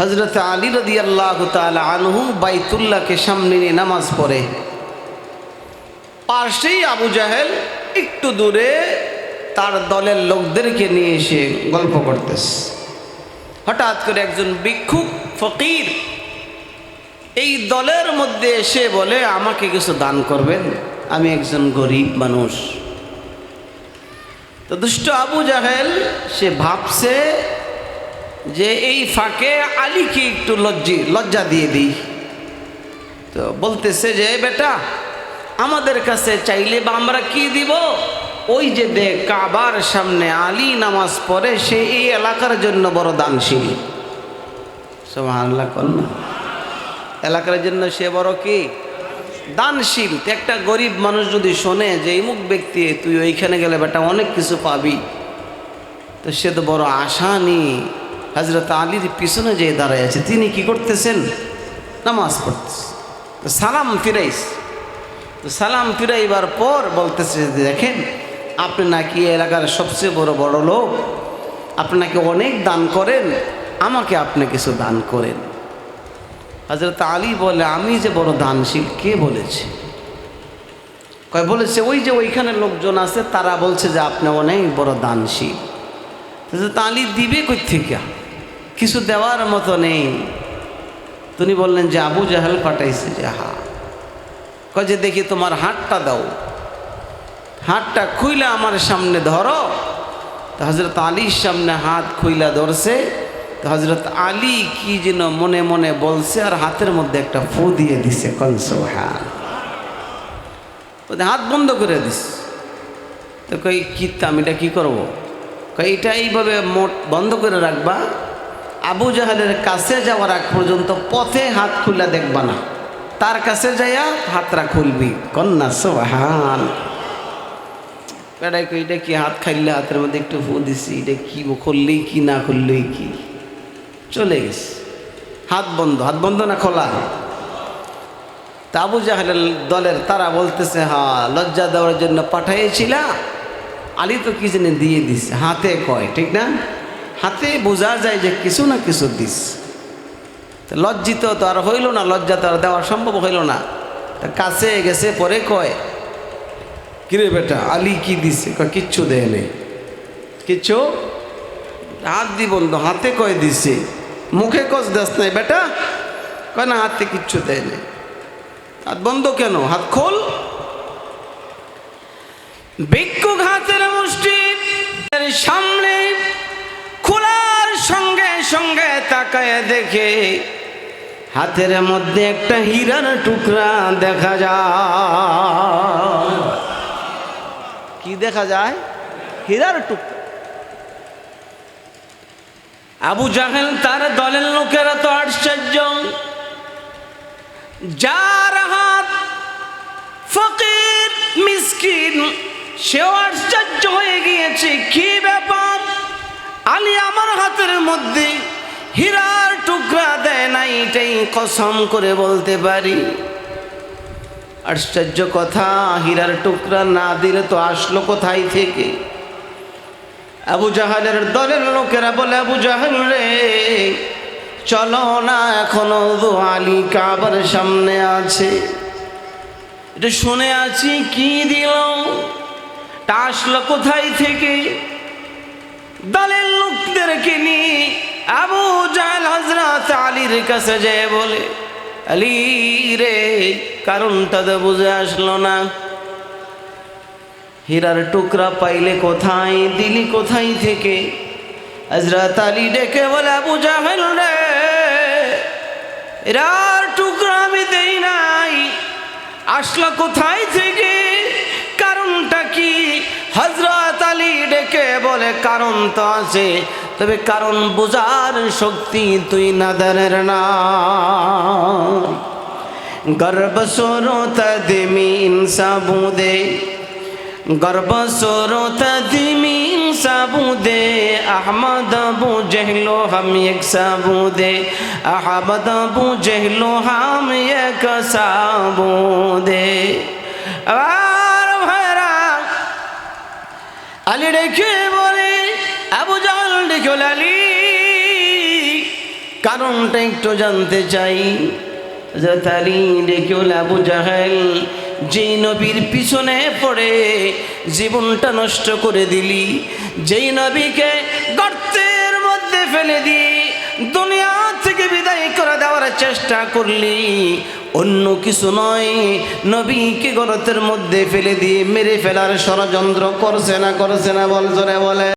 হজরত আলী রদি আল্লাহ আনহু বাইতুল্লাহকে সামনে নিয়ে নামাজ পড়ে। পাশেই আবু জাহেল একটু দূরে তার দলের লোকদেরকে নিয়ে এসে গল্প করতেছে। হঠাৎ করে একজন ভিক্ষুক ফকির এই দলের মধ্যে এসে বলে, আমাকে কিছু দান করবেন? আমি একজন গরিব মানুষ। তো দুষ্ট আবু জাহেল সে ভাবছে যে এই ফাঁকে আলীকে একটু লজ্জি, লজ্জা দিয়ে দিই। তো বলতেছে যে বেটা, আমাদের কাছে চাইলে বা আমরা কি দিব? ওই যে দেখ, কাবার সামনে আলী নামাজ পড়ে, সে এই এলাকার জন্য বড় দানশীল। সোহান্লা কন্যা এলাকার জন্য সে বড় কি? দানশীল। একটা গরিব মানুষ যদি শোনে যে, এই মুখ ব্যক্তি, তুই ওইখানে গেলে বেটা অনেক কিছু পাবি। তো সে তো বড় আশা নিয়ে হজরত আলীর পিছনে যে দাঁড়ায় আছে, তিনি কি করতেছেন? নামাজ পড়তেছে। সালাম ফিরাইস তো সালাম ফিরাইবার পর বলতেছে দেখেন, আপনি নাকি এলাকার সবচেয়ে বড় বড় লোক। আপনি নাকি অনেক দান করেন। আমাকে আপনি কিছু দান করেন। হজরত আলী বলে, আমি যে বড় দানশীল, কে বলেছে? কয়, বলেছে, ওই যে ওইখানে লোকজন আছে, তারা বলছে যে, আপনি অনেক বড় দানশীল। হজরত আলী দিবে কই থেকে? কিছু দেওয়ার মতো নেই। তিনি বললেন যে আবু জাহাল পাঠাইছে। যে হা যে দেখি তোমার হাতটা দাও। হাতটা খুইলা আমার সামনে ধরো। তো হজরত আলীর সামনে হাত খুইলা ধরছে। তো হজরত আলী কি যেন মনে মনে বলছে আর হাতের মধ্যে একটা ফু দিয়ে দিছে। কনসো হ্যাঁ হাত বন্ধ করে দিস। তো কই কি আমি এটা কী করব? কই এটা এইভাবে মোট বন্ধ করে রাখবা আবু জাহালের কাছে যাওয়ার আগ পর্যন্ত পথে হাত খুলে দেখবা না। তার কাছে যাইয়া হাতটা খুলবি। কন্যা, সোহান। এটা কি হাত খাইলে, হাতের মধ্যে একটু ফু দিছি, এটা কি খুললেই কি, না খুললেই কি? চলে গেছে। হাত বন্ধ হাত বন্ধ না খোলা? তা আবু জাহালের দলের তারা বলতেছে হ্যাঁ লজ্জা দেওয়ার জন্য পাঠাইছিলা আলী তো কি জানি দিয়ে দিস হাতে কয়, ঠিক না? হাতে বোঝা যায় যে কিছু না কিছু দিস। লজ্জিত তো আর হইল না, লজ্জা তো আর দেওয়া সম্ভব হইল না। কাছে গেছে, পরে কয়, কিরে বেটা, আলী কি দিছে? কিচ্ছু দেয় নেই। কিচ্ছু? হাত দি বন্ধু, হাতে কয় দিছে। মুখে কস দেস নাই বেটা? কয় না, হাতে কিচ্ছু দেয় নেই। হাত বন্ধ কেন? হাত খোল। ভিক্ষুক হাতের দেখে হাতের মধ্যে একটা হীরার টুকরা দেখা যায়। কি দেখা যায়? হীরার টুকরা। আবু জাহেল তার দলের লোকেরা তো আশ্চর্য। যার হাত ফকির, মিসকিন, সেও আশ্চর্য হয়ে গিয়েছে। কি ব্যাপার? আলী আমার হাতের মধ্যে হীরার টুকরা দেয় না, এটাই কসম করে বলতে পারি। আশ্চর্য কথা, হীরার টুকরা না দিলে তো আসলো কোথায় থেকে? আবু জাহালের দলের লোকেরা বলে, আবু জাহাল রে, চলো না, এখনও আলী কাবার সামনে আছে। এটা শুনে আছি, কি দিল তা আসলো কোথায় থেকে? দলের লোকদেরকে নিয়ে আবু জাহাল হজরত আলীর কাছে যে বলে, আলী রে, কারণটা তো বুঝে আসলো না। হীরার টুকরা পাইলে কোথায়, দিলি কোথায় থেকে? হজরত আলী ডেকে বলে, আবু জাহেল রে, হীরার টুকরা আমি দেই নাই। আসলো কোথায় থেকে? কারণটা কি? হজরত আলী ডেকে বলে, কারণ তো আছে। তবে কারণ বোঝার শক্তি তুই নাদারের না। গর্ব সরোতা দেমি ইনসাবুদে গর্ব সরোতা দেমি ইনসাবুদে আহমদ আবু জহলো হাম এক সাবুদে, আহমদ আবু জহলো হাম এক সাবুদে। আর ভাইরা, আলী বলে আবু জাহাল বলে আলী, কারণটা একটু জানতে চাই। আলী ডেকে আবু জাহেল, যেই নবীর পিছনে পড়ে জীবনটা নষ্ট করে দিলি, যেই নবীকে গর্তের মধ্যে ফেলে দি দুনিয়া থেকে বিদায় করে দেওয়ার চেষ্টা করলি, অন্য কিছু নয়। নবীকে গর্তের মধ্যে ফেলে দিয়ে মেরে ফেলার ষড়যন্ত্র করছে না করছে না বলছে বলে।